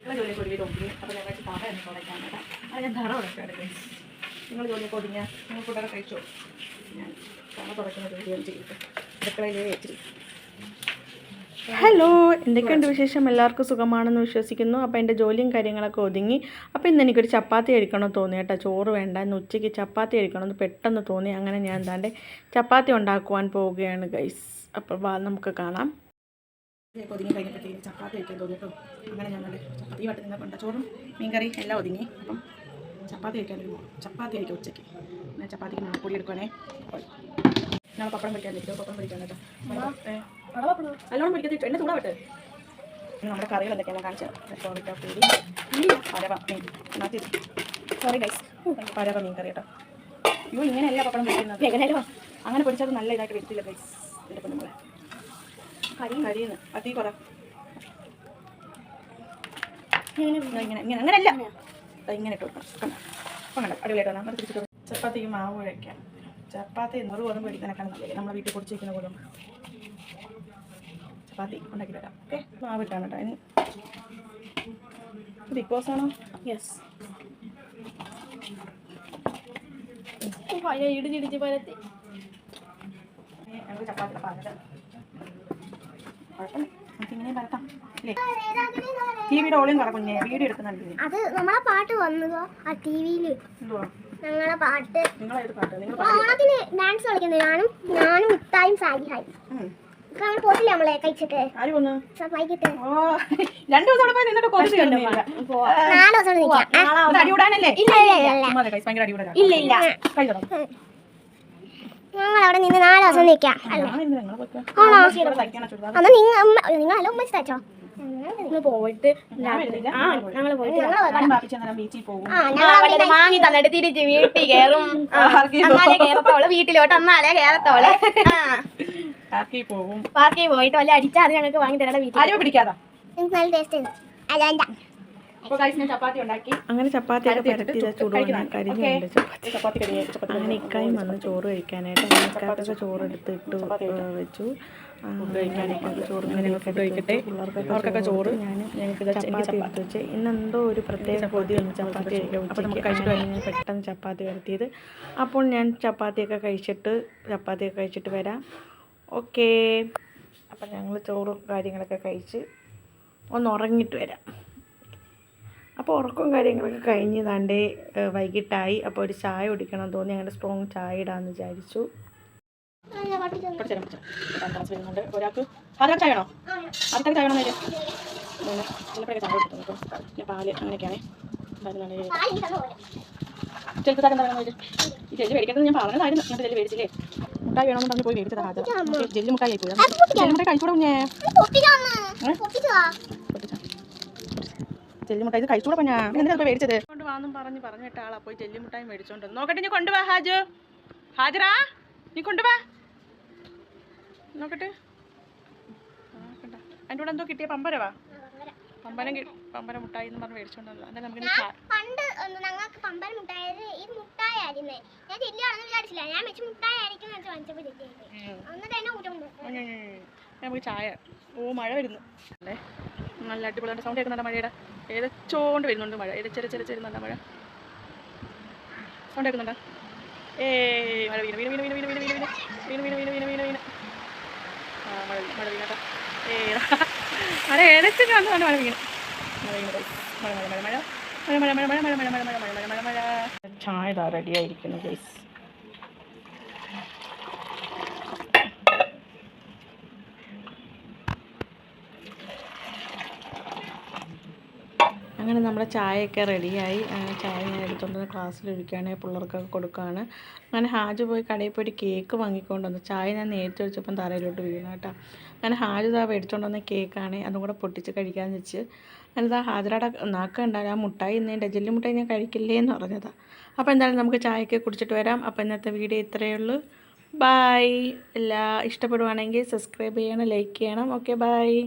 നിങ്ങൾ ജോലിയൊക്കെ ഒതുങ്ങി അപ്പോൾ ഞങ്ങൾ തറ എന്ന് തുടയ്ക്കാൻ കേട്ടോ ഞാൻ തറ തുടയ്ക്കാണ് നിങ്ങൾ ജോലിയൊക്കെ ഒതുങ്ങിയാൽ നിങ്ങൾ ഫുഡൊക്കെ കഴിച്ചോ? ഞാൻ തറ തുടക്കുന്ന ജോലിയാണ് ചെയ്തിട്ട് അടുക്കളയിൽ വെച്ചിട്ട് ഹലോ എന്തൊക്കെയുണ്ട് വിശേഷം? എല്ലാവർക്കും സുഖമാണെന്ന് വിശ്വസിക്കുന്നു. അപ്പോൾ എന്റെ ജോലിയും കാര്യങ്ങളൊക്കെ ഒതുങ്ങി. അപ്പോൾ ഇന്ന് എനിക്കൊരു ചപ്പാത്തി കഴിക്കണമെന്ന് തോന്നി കേട്ടോ. ചോറ് വേണ്ട. ഇന്ന് ഉച്ചയ്ക്ക് ചപ്പാത്തി കഴിക്കണമെന്ന് പെട്ടെന്ന് തോന്നി. അങ്ങനെ ഞാൻ എന്താണ്ട് ചപ്പാത്തി ഉണ്ടാക്കുവാൻ പോവുകയാണ് ഗൈസ് അപ്പോൾ വാ നമുക്ക് കാണാം. ജോലിയൊക്കെ ഒതുങ്ങി കഴിഞ്ഞപ്പോഴത്തേക്ക് ചപ്പാത്തി വയ്ക്കാൻ തോന്നിട്ടോ അങ്ങനെ ഞങ്ങൾ ചപ്പാത്തി വട്ടം കൊണ്ട ചോറും മീൻകറി എല്ലാം ഒതുങ്ങി. അപ്പം ചപ്പാത്തി വയ്ക്കാൻ ഒരു ചപ്പാത്തി കഴിക്കാം ഉച്ചയ്ക്ക്. ഞാൻ ചപ്പാത്തിക്ക് ഞാൻ പൊടി എടുക്കുവാണേ ഞങ്ങൾ പപ്പടം പൊരിക്കാൻ പറ്റുമോ പപ്പടം പൊരിക്കാൻ കേട്ടോ. നല്ലോണം പൊരിക്കത്തിട്ട് എണ്ണ ചൂടാവട്ടെ നമ്മുടെ കറികൾ എന്തൊക്കെയാണ് കാണിച്ചത് കോഴിക്ക പൂരി പരവ മീൻ. മാറ്റി സോറി ഗൈസ് പരവ മീൻ കറി കേട്ടോ. അയ്യോ ഇങ്ങനെയല്ല പപ്പടം പൊരിക്കുന്നത്. എങ്ങനെയല്ലോ അങ്ങനെ പൊരിച്ചത് നല്ല ഇതായിട്ട് വരത്തില്ല ഗൈസ് എന്റെ നമ്മളെ കരിയുന്നു അതി പറ ഇങ്ങനെ ഇങ്ങനെ അങ്ങനെയല്ല ദാ ഇങ്ങനെ ഇട്ട് കൊടുക്കണം. കണ്ടോ? അപ്പം കണ്ടോ? അടിപൊളിയായിട്ട് വന്നാൽ തിരിച്ചിട്ട് ചപ്പാത്തിക്ക് മാവ് കുഴയ്ക്കാം ചപ്പാത്തി നൂറ് ഗോതമ്പ് മേടിക്കാനൊക്കെയാണ് നല്ലത്. നമ്മളെ വീട്ടിൽ പൊടിച്ച് വയ്ക്കുന്ന ഗോതമ്പ് ചപ്പാത്തി ഉണ്ടാക്കി തരാം. ഓക്കെ? മാവ് ഇട്ടാണ് കേട്ടോ. ഇനി ബിഗ് ബോസ് ആണോ യെസ് ഇടിച്ചിടിച്ച് പരത്തി. നമുക്ക് ചപ്പാത്തി പാലത് കുഴപ്പമില്ല. നമുക്ക് ഇങ്ങനെ പരത്താം അല്ലേ ടി വിയുടെ ഓളിയും കറ കുഞ്ഞെ വീഡിയോ എടുക്കുന്നുണ്ട് അത് നമ്മളെ പാട്ട് വന്നതോ? ആ ടി ഞങ്ങളെ പാട്ട്. നിങ്ങളേത് പാട്ട്? നിങ്ങൾ ഓണത്തിന് ഡാൻസ് കളിക്കുന്നത് ഞാനും ഞാനും മുത്തായും പോട്ടില്ല നമ്മളെ? കഴിച്ചിട്ട്. ആര് വന്നു വൈകിട്ട്. ഓ രണ്ടു ദിവസം അവിടെ പോയി നിന്നിട്ട് കുറച്ച് കണ്ടില്ല നാല് ദിവസം നിൽക്കാം. അടികൂടാനല്ലേ ഇല്ല ഇല്ല ഇല്ല ഇല്ല. ഞങ്ങൾ അവിടെ നിന്ന് നാല് ദിവസം നിൽക്കാം. അന്ന് നിങ്ങൾ അല്ല ഉമ്മ തച്ചോ പോയിട്ട് വാങ്ങി തന്നിട്ട് തിരിച്ച് വീട്ടിൽ അന്നാലേ കേറത്തോൾ വീട്ടിലോട്ട് അന്നാലേ കേറത്തോൾ പാർക്കിൽ പോയിട്ട് വല്ല അടിച്ചാൽ അത് ഞങ്ങൾക്ക് വാങ്ങി തരേണ്ട വീട്ടിൽ നല്ല ടേസ്റ്റ് ഉണ്ട്. അങ്ങനെ ചപ്പാത്തി. ചപ്പാത്തി അങ്ങനെ ഇക്കായും വന്ന് ചോറ് കഴിക്കാനായിട്ട് അങ്ങനെ ഇക്കാത്തൊക്കെ ചോറ് എടുത്തിട്ട് വെച്ചു. അവർക്കൊക്കെ ചോറ് ചപ്പാത്തി ഇന്നെന്തോ ഒരു പ്രത്യേക പൊതി വന്ന് ചപ്പാത്തി കഴിച്ചിട്ട് പെട്ടെന്ന് ചപ്പാത്തി വരുത്തിയത്. അപ്പോൾ ഞാൻ ചപ്പാത്തിയൊക്കെ കഴിച്ചിട്ട് ചപ്പാത്തിയൊക്കെ കഴിച്ചിട്ട് വരാം. ഓക്കേ അപ്പം ഞങ്ങൾ ചോറും കാര്യങ്ങളൊക്കെ കഴിച്ച് ഒന്ന് ഉറങ്ങിയിട്ട് വരാം. അപ്പോൾ ഉറക്കവും കാര്യങ്ങളൊക്കെ കഴിഞ്ഞ് താണ്ടേ വൈകിട്ടായി. അപ്പോൾ ഒരു ചായ കുടിക്കണം എന്ന് തോന്നി. അങ്ങനെ സ്ട്രോങ് ചായ ഇടാമെന്ന് വിചാരിച്ചു. ഒരാൾക്ക് ആദ്യം ചായ വേണോ? ആദ്യത്തെ ചായ വേണോ നേരെ ചിലപ്പോഴൊക്കെ ചായ കൊടുത്തു കേട്ടോ പിന്നെ പാൽ അങ്ങനെയൊക്കെയാണ് ചിലപ്പോൾ ചായ എന്താ വേണമെന്ന് ഈ ജെല്ല് മേടിക്കേണ്ടത് ഞാൻ പറഞ്ഞതായിരുന്നു. ജെല്ല് മേടിച്ചില്ലേ. മുട്ടായി വേണമെന്ന് പറഞ്ഞ് പോയി മേടിച്ചതാ ജെല്ല് മുട്ടായി ആയി പോയി ജെല്ല് മുട്ടായി കഴിച്ചൂടെ കുഞ്ഞേ പൊട്ടിച്ചാ ജെല്ല് മുട്ടായി ഇത് കഴിച്ചൂടെ കുഞ്ഞാ? എന്തിനാ ഇപ്പോൾ മേടിച്ചത്? കൊണ്ട് വാന്നും പറഞ്ഞ് പറഞ്ഞു വിട്ട ആളാ. പോയി ചെല്ലിമുട്ടായി മേടിച്ചോണ്ട്. നോക്കട്ടെ നീ കൊണ്ടുവാ ഹാജു. ഹാജറാ നീ കൊണ്ടുവാ. നോക്കട്ടെ. അതിന്റെ കൂടെ എന്തോ കിട്ടിയ പമ്പരവാ? പമ്പരം പമ്പര മുട്ടായി എന്ന് പറഞ്ഞ് മേടിച്ചോണ്ടല്ലോ എന്തായാലും നമുക്ക് പണ്ട് ഞങ്ങൾക്ക് ഇത് മുട്ടായിരുന്നേ ഞാൻ ചെല്ലിയാണെന്ന് വിചാരിച്ചില്ല. ഞാൻ വെച്ച് മുട്ടായി ആയിരിക്കും എന്ന് വെച്ച് വാങ്ങിച്ചപ്പോൾ ചെല്ലിയായി എന്നിട്ട് എന്നെ ഊറ്റം കൊണ്ട് ഉം, ഉം, ഉം. നമുക്ക് ചായ ഓ മഴ വരുന്നു അല്ലേ നല്ല അടിപൊളിയായിട്ട് സൗണ്ട് കേൾക്കുന്നുണ്ട് മഴയുടെ ഏതച്ചോണ്ട് വരുന്നുണ്ട് മഴ ഏതച്ചര ചെറിയ ചെരുന്നുണ്ട് മഴ സൗണ്ട് കേൾക്കുന്നുണ്ടോ ഏ മഴ വീണ് വീണ് വീണ് വീണ് വീണ് വീണ് വീണ് വീണ് വീണ് വീണ് വീണ് വീണ് വീണ് ആ മഴ വീണ് മഴ വീണട്ടോ ഏ മഴ ഏതച്ചു കണ്ടാണ് മഴ വീണ് മഴ വീണ് മഴ മഴ മഴ മഴ മഴ മഴ മഴ മഴ മഴ മഴ മഴ മഴ മഴ മഴ മഴ മഴ ചായ റെഡി ആയിരിക്കുന്നു ഗൈസ് അങ്ങനെ നമ്മുടെ ചായയൊക്കെ റെഡിയായി ചായ ഞാൻ എടുത്തുകൊണ്ട് ക്ലാസ്സിലൊഴിക്കുകയാണ് പിള്ളേർക്കൊക്കെ കൊടുക്കുകയാണ്. അങ്ങനെ ഹാജ് പോയി കടയിൽ പോയി കേക്ക് വാങ്ങിക്കൊണ്ട് വന്നു. ചായ ഞാൻ നേരത്തെ ഒഴിച്ചപ്പം തറയിലോട്ട് വീണു കേട്ടോ. അങ്ങനെ ഹാജ് ഇതാ എടുത്തുകൊണ്ട് വന്ന കേക്കാണ് അതും കൂടെ പൊട്ടിച്ച് കഴിക്കാമെന്ന് വെച്ച്. ഹാജറയുടെ നാക്ക ഉണ്ടാവില്ല ആ മുട്ടായി ഇന്നേണ്ട ജെല്ലി മുട്ടായി ഞാൻ കഴിക്കില്ലേ എന്ന് പറഞ്ഞതാണ് അപ്പോൾ എന്തായാലും നമുക്ക് ചായയൊക്കെ കുടിച്ചിട്ട് വരാം. അപ്പോൾ ഇന്നത്തെ വീഡിയോ ഇത്രയേ ഉള്ളൂ. ബായ്. എല്ലാ ഇഷ്ടപ്പെടുവാണെങ്കിൽ സബ്സ്ക്രൈബ് ചെയ്യണം ലൈക്ക് ചെയ്യണം. Okay bye.